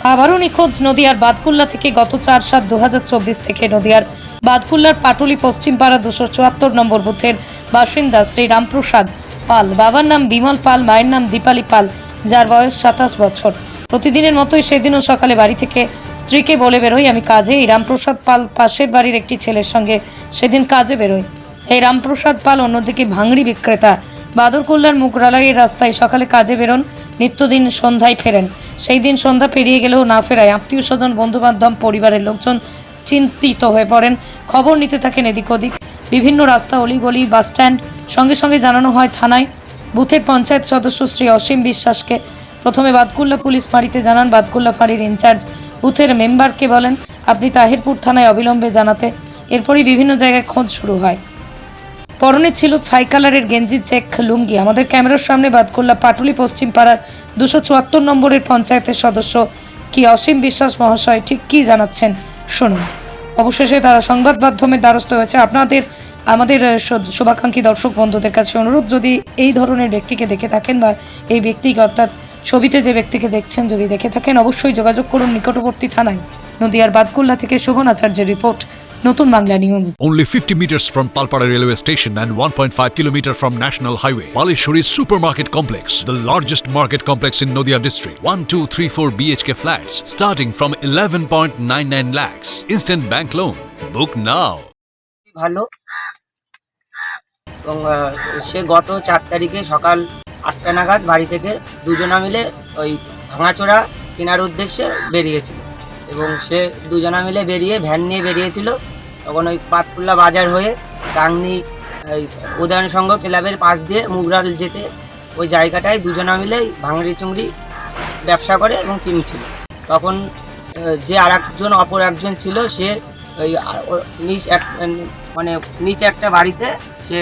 আবারও নিখোঁজ নদিয়ার বাদকুল্লা থেকে গত চার সাত দু থেকে নদিয়ার বাদকুল্লার পাটুলি পশ্চিমপাড়া দুশো চুয়াত্তর নম্বর বুথের বাসিন্দা শ্রী রামপ্রসাদ পাল। বাবার নাম বিমল পাল, মায়ের নাম দীপালি পাল, যার বয়স সাতাশ বছর। প্রতিদিনের মতোই সেদিনও সকালে বাড়ি থেকে স্ত্রীকে বলে বেরোই, আমি কাজে। এই রামপ্রসাদ পাল পাশের বাড়ির একটি ছেলের সঙ্গে সেদিন কাজে বেরোই এই রামপ্রসাদ পাল অন্যদিকে ভাঙড়ি বিক্রেতা। বাদরকুল্লার মুগরালাইয়ের রাস্তায় সকালে কাজে বেরোন নিত্যদিন সন্ধ্যায় ফেরেন। সেই দিন সন্ধ্যা পেরিয়ে গেলেও না ফেরায় আত্মীয় স্বজন, বন্ধুবান্ধব, পরিবারের লোকজন চিন্তিত হয়ে পড়েন। খবর নিতে থাকেন এদিক ওদিক। বিভিন্ন রাস্তা অলিগলি বাসস্ট্যান্ড সঙ্গে সঙ্গে জানানো হয় থানায়। বুথের পঞ্চায়েত সদস্য শ্রী অসীম বিশ্বাসকে। প্রথমে বাদকুল্লা পুলিশ ফাঁড়িতে জানান বাদকুল্লা ফাঁড়ির ইনচার্জ বুথের মেম্বারকে বলেন, আপনি তাহিরপুর থানায় অবিলম্বে জানাতে। এরপরই বিভিন্ন জায়গায় খোঁজ শুরু হয়। পরনে ছিল ছাই কালারের গেঞ্জি চেক লুঙ্গি। আমাদের ক্যামেরার সামনে বাদকুল্লা পাটুলি পশ্চিম পাড়ার দুশো চুয়াত্তর নম্বরের পঞ্চায়েতের সদস্য কি অসীম বিশ্বাস মহাশয় ঠিক কী জানাচ্ছেন? শুনুন। অবশেষে তারা সংবাদ মাধ্যমের দ্বারস্থ হয়েছে। আপনাদের, আমাদের শুভাকাঙ্ক্ষী দর্শক বন্ধুদের কাছে অনুরোধ, যদি এই ধরনের ব্যক্তিকে দেখে থাকেন বা এই ব্যক্তিকে অর্থাৎ ছবিতে যে ব্যক্তিকে দেখছেন যদি দেখে থাকেন, অবশ্যই যোগাযোগ করুন নিকটবর্তী থানায়। নদিয়ার বাদকুল্লা থেকে শোভন আচার্যের রিপোর্ট। নতুন Bangla news only fifty metre from Palpara railway station and one point five kilometre from national highway Baleshwari super market complex the largest market complex in Nadia district one two three four BHK flats starting from eleven point nine nine lakhs instant bank loan book now ভালো। এবং সে গত চার তারিখে সকাল আটটা নাগাদ বাড়ি থেকে দুজনা মিলে ওই ভাঙাচোরা কেনার উদ্দেশ্যে বেরিয়েছিল। এবং সে দুজনা মিলে বেরিয়ে ভ্যান নিয়ে বেরিয়েছিল। তখন ওই পাতকুল্লা বাজার হয়ে টাংনি উদয়ন সংঘ ক্লাবের পাশ দিয়ে মুগরাল যেতে ওই জায়গাটায় দুজনা মিলে ভাঙড়ি চুংড়ি ব্যবসা করে এবং কিনছিল। তখন যে আর একজন অপর একজন ছিল, সে ওই নিচ এক মানে নিচে একটা বাড়িতে সে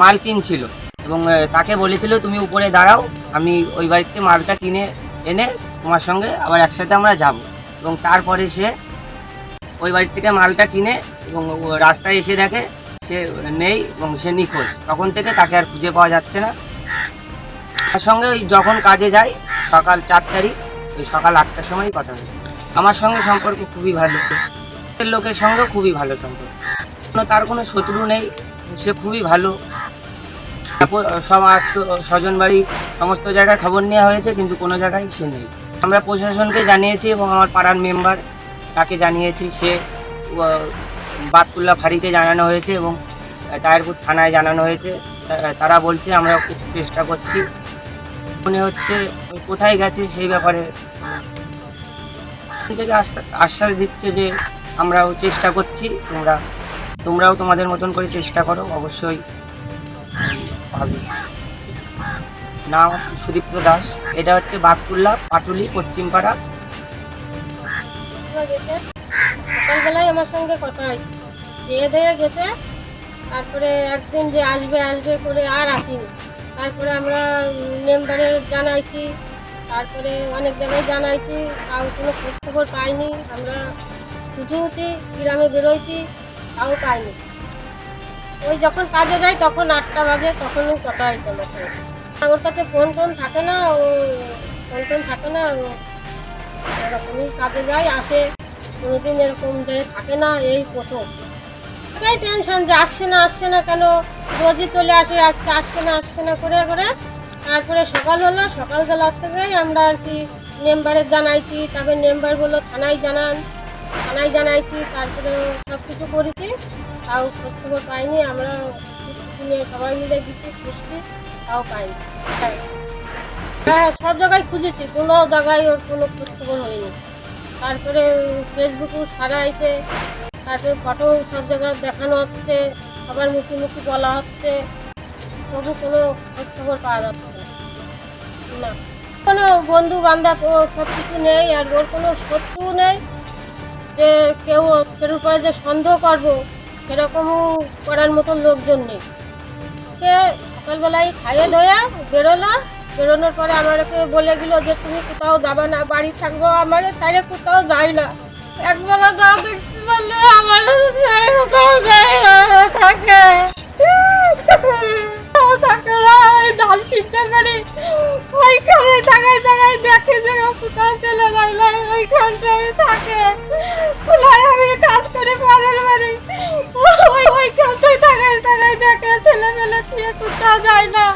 মাল কিনছিল এবং তাকে বলেছিল, তুমি উপরে দাঁড়াও, আমি ওই বাড়িতে মালটা কিনে এনে তোমার সঙ্গে আবার একসাথে আমরা যাব। এবং তারপরে সে ওই বাড়ি থেকে মালটা কিনে এবং রাস্তায় এসে দেখে, সে নেই এবং সে নিখোঁজ। তখন থেকে তাকে আর খুঁজে পাওয়া যাচ্ছে না। তার সঙ্গে ওই যখন কাজে যাই সকাল চার তারিখ ওই সকাল আটটার সময় কথা হয়। আমার সঙ্গে সম্পর্ক খুবই ভালো। লোকের সঙ্গে খুবই ভালো সম্পর্ক। কোনো তার কোনো শত্রু নেই, সে খুবই ভালো। সব স্বজন বাড়ি, সমস্ত জায়গায় খবর নেওয়া হয়েছে, কিন্তু কোনো জায়গায় সে নেই। আমরা প্রশাসনকে জানিয়েছি এবং আমার পাড়ার মেম্বার তাকে জানিয়েছি, সে বাতকুল্লা ফাঁড়িতে জানানো হয়েছে এবং তায়েরপুর থানায় জানানো হয়েছে। তারা বলছে, আমরা চেষ্টা করছি। মনে হচ্ছে কোথায় গেছে সেই ব্যাপারে থেকে আশ্বাস দিচ্ছে যে আমরাও চেষ্টা করছি, তোমরা, তোমরাও তোমাদের মতন করে চেষ্টা করো, অবশ্যই হবে নাম সুদীপ্ত দাস। এটা হচ্ছে বাগকুল্লা পাটুলি, পশ্চিমপাড়া। আমার গেছে। সকালবেলায় আমার সঙ্গে কথা হয়। খেয়ে দিয়ে গেছে। তারপরে একদিন যে আসবে আসবে করে আর আসেনি। তারপরে আমরা মেম্বারে জানাইছি। তারপরে অনেক জায়গায় জানাইছি। তাও কোনো খোঁজখবর পাইনি। আমরা খুঁজেওছি গ্রামে বেরোইছি, তাও পাইনি। ওই যখন কাজে যাই, তখন আটটা বাজে, তখনই কথা হয়েছে আমার কাছে ফোন টোন থাকে না, ও ফোন টোন থাকে না এরকমই কাজে যায়, আসে, কোনোদিন এরকম যে থাকে না, এই প্রথম। এটাই টেনশন যে আসছে না আসছে না কেন? রোজই চলে আসে, আজকে আসছে না আসছে না করে করে। তারপরে সকাল হলো, সকালবেলা থেকেই আমরা আর কি মেম্বারে জানাইছি, তারপরে মেম্বার বলল, থানায় জানান, থানায় জানাইছি, তারপরে সব কিছু করেছি। তাও খোঁজখবর পাইনি, আমরা সবাই মিলে দিচ্ছি খুঁজছি তাও পাইনি। হ্যাঁ সব জায়গায় খুঁজেছি, কোনো জায়গায় ওর কোনো খোঁজখবর হয়নি। তারপরে ফেসবুকেও সারা হয়েছে তারপরে ফটো সব জায়গায় দেখানো হচ্ছে সবার মুখে মুখে বলা হচ্ছে, তবু কোনো খোঁজখবর পাওয়া যাচ্ছে না। কোনো বন্ধু বান্ধব ও সব কিছু নেই, আর ওর কোনো শত্রু নেই, যে কেউ কেউ উপরে যে সন্দেহ করব, সেরকমও করার মতন লোকজন নেই। সকালবেলায় খাইয়ে ধোয়া বেরোলো বেরোনোর পরে আমাকে বলে গেল যে, তুমি কোথাও যাবে না, বাড়ি থাকব আমার তাইলে কোথাও যাই না। একবার যাও দেখতে পারলে আমার কোথাও যায় না, থাকে। থাকে না দেখে যে কোথাও না, ওইখানটায় থাকে। আমি কাজ ওইখানটায় দেখে কোথাও যায় না।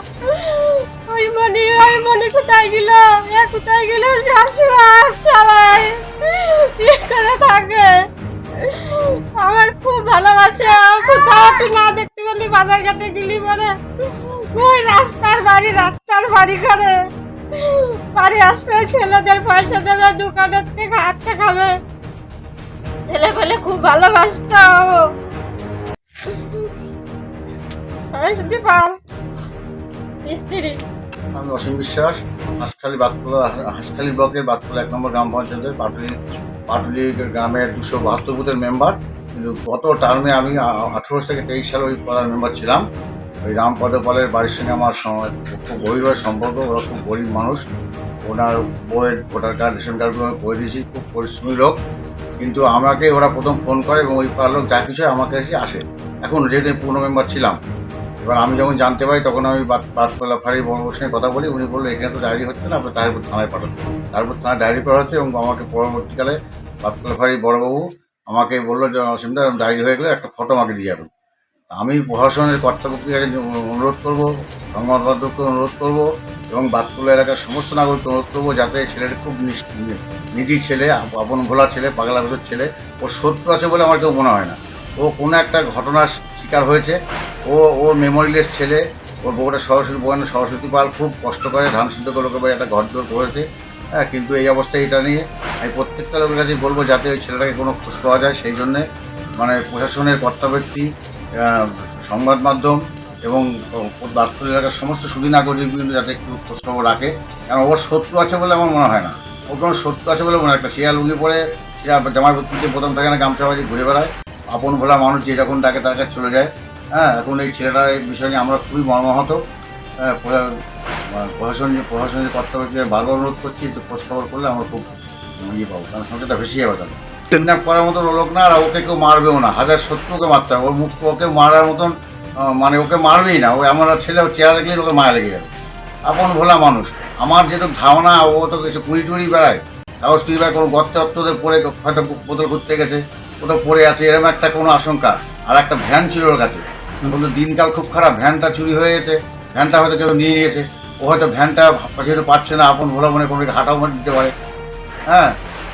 ওই মনি ওই মনি কোথায় গেল? এ কোথায় গেল শাশুড়ি? সবাই করে থাকে। আমার খুব ভালোবাসে। কোথাও একটু না দেখতে পেলি বাজার ঘাটে গেলি পরে ওই রাস্তার বাড়ি রাস্তার বাড়ি করে বাড়ি আসবে, ছেলেদের পয়সা দেবে, দোকানের থেকে হাতটা খাবে। ছেলে পেলে খুব ভালোবাসতো আসতে পার স্ত্রী। আমি অসীম বিশ্বাস। হাঁসখালি বাতকুলা হাঁসখালি ব্লকের বাতকুলা এক নম্বর গ্রাম পঞ্চায়েতের পাটুলি পাটুলি গ্রামের দুশো বাহাত্তর বুথের মেম্বার। কিন্তু গত টার্মে আমি আঠেরো থেকে তেইশ সালে ওই পাড়ার মেম্বার ছিলাম। ওই রামপদ পালের বাড়ির সঙ্গে আমার খুব গভীরভাবে সম্পর্ক, ওরা খুব গরিব মানুষ। ওনার বইয়ের ভোটার কার্ড, রেশন কার্ডগুলো করে দিয়েছি, খুব পরিশ্রমী লোক। কিন্তু আমাকে ওরা প্রথম ফোন করে এবং ওই পাড়ার লোক যা কিছু আমার কাছে আসে। এখন যেহেতু পূর্ণ মেম্বার ছিলাম এবার আমি যখন জানতে পারি, তখন আমি বাতকলা ফাঁড়ির বড়বাবুর সঙ্গে কথা বলি, উনি বলল এখানে তো ডায়েরি হচ্ছে না, আপনার তাহিরপুর থানায় পাঠান। তারপর থানায় ডায়েরি করা হচ্ছে এবং আমাকে পরবর্তীকালে বাতকলা ফাঁড়ির বড়বাবু আমাকে বলল যে অসীমদা ডায়েরি হয়ে গেলে একটা ফটো আমাকে দিয়ে যাবেন। আমি প্রশাসনের কর্তাপক্ষের কাছে অনুরোধ করব, সংবাদ অনুরোধ করব এবং বাতকুলা এলাকার সমস্ত নাগরিককে অনুরোধ করব যাতে ছেলের খুব নিডি ছেলে, আপন ভোলা ছেলে পাগলা ভেতর ছেলে। ওর শত্রু আছে বলে আমার কেউ মনে হয় না। ও কোনো একটা ঘটনার শিকার হয়েছে। ও ওর মেমোরিলেস ছেলে, ওর বউটা সরস্বতী বোন সরস্বতী পাল খুব কষ্ট করে ধান সিদ্ধ করে একটা ঘর দৌড় করেছে। হ্যাঁ কিন্তু এই অবস্থায় এটা নিয়ে আমি প্রত্যেকটা লোকের কাছে বলব যাতে ওই ছেলেটাকে কোনো খোঁজ পাওয়া যায়। সেই জন্যে মানে প্রশাসনের কর্তাব্যক্তি সংবাদ মাধ্যম এবং বার্তা এলাকার সমস্ত সুদী নাগরিক কিন্তু যাতে একটু খোঁজখবর রাখে। কারণ ওর শত্রু আছে বলে আমার মনে হয় না। ওর কোনো শত্রু আছে বলে মনে হয় শিয়াল লুঙ্গি পরে জামার বত্রিতে প্রথম থাকে না গামছা বাজি ঘুরে বেড়ায়। আপন ভোলা মানুষ যে যখন ডাকে তার কাছে চলে যায়। হ্যাঁ এখন এই ছেলেটার এই বিষয় নিয়ে আমরা খুবই মর্মাহত। হ্যাঁ, প্রশা- প্রশাসন যে প্রশাসনের কর্তব্যকে ভালো অনুরোধ করছি একটু খোঁজ খবর করলে আমরা খুব ইয়ে পাবো কারণ সংসারটা বেশি যাবে তাহলে। কিডন্যাপ করার মতন ও লোক না আর ওকে কেউ মারবেও না। হাজার শত্রুকে মারতে হবে। ওর মুখ ওকে মারার মতন মানে ওকে মারবেই না। ওই আমার ছেলে ও চেয়ার দেখলেই ওকে মায়া লেগে যাবে। আপন ভোলা মানুষ। আমার যেহেতু ধারণা ও তো কিছু কুড়ি টুড়ি বেড়ায়। কাগজ টুড়ি বেড়ায় কোনো গর্তে অর্থতে পড়ে হয়তো বোতল করতে গেছে ওটা পড়ে আছে এরকম একটা কোনো আশঙ্কা। আর একটা ভ্যান ছিল ওর কাছে। কিন্তু দিনকাল খুব খারাপ, ভ্যানটা চুরি হয়ে গেছে, ভ্যানটা হয়তো কেউ নিয়ে নিয়েছে ও হয়তো ভ্যানটা যেহেতু পাচ্ছে না, আপন ভোলা মনে কোনো হাঁটাও দিতে পারে। হ্যাঁ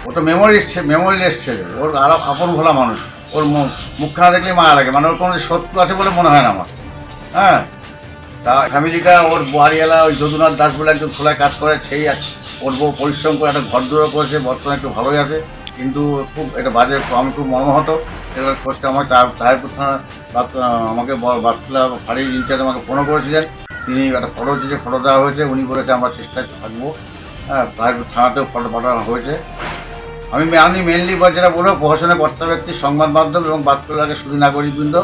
ও তো মেমোরি মেমোরি এসছে ওর আরও আপন ভোলা মানুষ, ওর মুখ মুখখানা দেখলে মায়া লাগে মানে ওর কোনো শত্রু আছে বলে মনে হয় না আমার। হ্যাঁ তা ফ্যামিলিটা ওর বাড়িওয়ালা, ওই যদুনাথ দাস বলে একজন খোলায় কাজ করে, সেই ওর বউ পরিশ্রম করে একটা ঘর দূরে করেছে, বর্তমানে একটু ভালোই আছে। কিন্তু খুব এটা বাজে আমি খুব মর্মাহত। এবার খোঁজটা আমার তাহিরপুর থানা আমাকে বাতলা ফাঁড়ির ইনচার্জ আমাকে ফোনও করেছিলেন। তিনি একটা ফটো দিয়েছে ফটো দেওয়া হয়েছে, উনি বলেছে আমরা চেষ্টায় থাকব। হ্যাঁ তাহিরপুর থানাতেও ফটো পাঠানো হয়েছে। আমি আমি মেনলি বা যেটা বলব প্রশাসনের কর্তা ব্যক্তি সংবাদ মাধ্যম এবং বাতকুলাকে শুধু নাগরিকবৃন্দ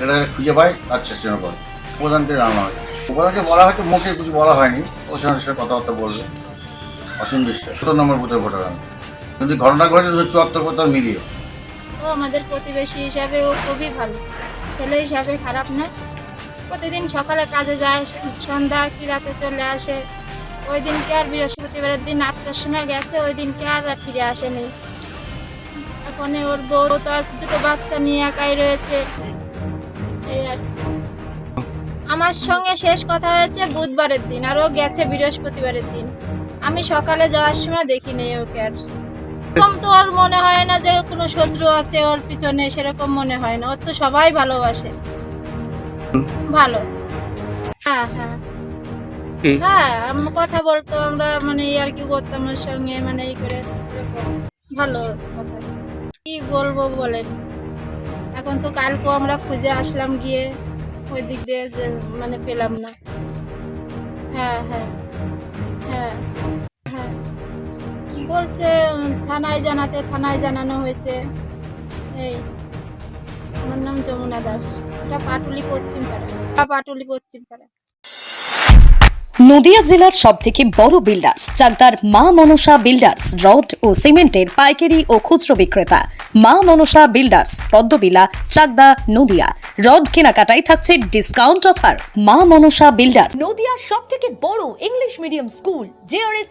এটাকে খুঁজে পায়, তার চেষ্টা করে। প্রধানকে জানানো হয়। প্রধানকে বলা হয়তো মুখে কিছু বলা হয়নি, প্রশাসনের সাথে কথাবার্তা বলবে। অসীম বিশ্বাস, সত্তর নম্বর বুথের ভোটার আমি। কিন্তু ঘটনা দুশো চুয়াত্তর কোথাও মিলিয়ে। ও আমাদের প্রতিবেশী হিসাবে ও খুবই ভালো। ছেলে হিসাবে খারাপ না প্রতিদিন সকালে কাজে যায়, সন্ধ্যা কি রাতে চলে আসে। ওই দিনকে আর বৃহস্পতিবারের দিন আটটার সময় গেছে, ওই দিনকে আর ফিরে আসেনি। এখন ওর বউ তো আর দুটো বাচ্চা নিয়ে একাই রয়েছে। এই আর। আমার সঙ্গে শেষ কথা হয়েছে বুধবারের দিন, আর ও গেছে বৃহস্পতিবারের দিন। আমি সকালে যাওয়ার সময় দেখি নেই ওকে আর। এরকম তো ওর মনে হয় না যে কোনো শত্রু আছে ওর পিছনে সেরকম মনে হয় না। ওর তো সবাই ভালোবাসে। ভালো। হ্যাঁ হ্যাঁ। হ্যাঁ কথা বলতো আমরা মানে আর কি করতাম ওর সঙ্গে মানে এই করে ভালো কথা। কি বলব বলেন? এখন তো কালকেও আমরা খুঁজে আসলাম গিয়ে ওই দিক দিয়ে যে মানে পেলাম না। হ্যাঁ হ্যাঁ। হ্যাঁ। বলছে থানায় জানাতে থানায় জানানো হয়েছে। এই আমার নাম যমুনা দাস। এটা পাটুলি পশ্চিম পাড়া। পাটুলি পশ্চিম পাড়া। নদিয়া জেলার সব থেকে বড় বিল্ডার্স চাকদার মা মনসা বিল্ডার্স রড ও সিমেন্টের পাইকারি ও খুচরো বিক্রেতা। মা মনসা বিল্ডার্স পদ্মবিলা চাকদা নদিয়া। রদ কেনাকাটায় থাকছে ডিসকাউন্ট অফার মা মনসা বিল্ডার নদিয়ার সব থেকে বড় English medium school JRS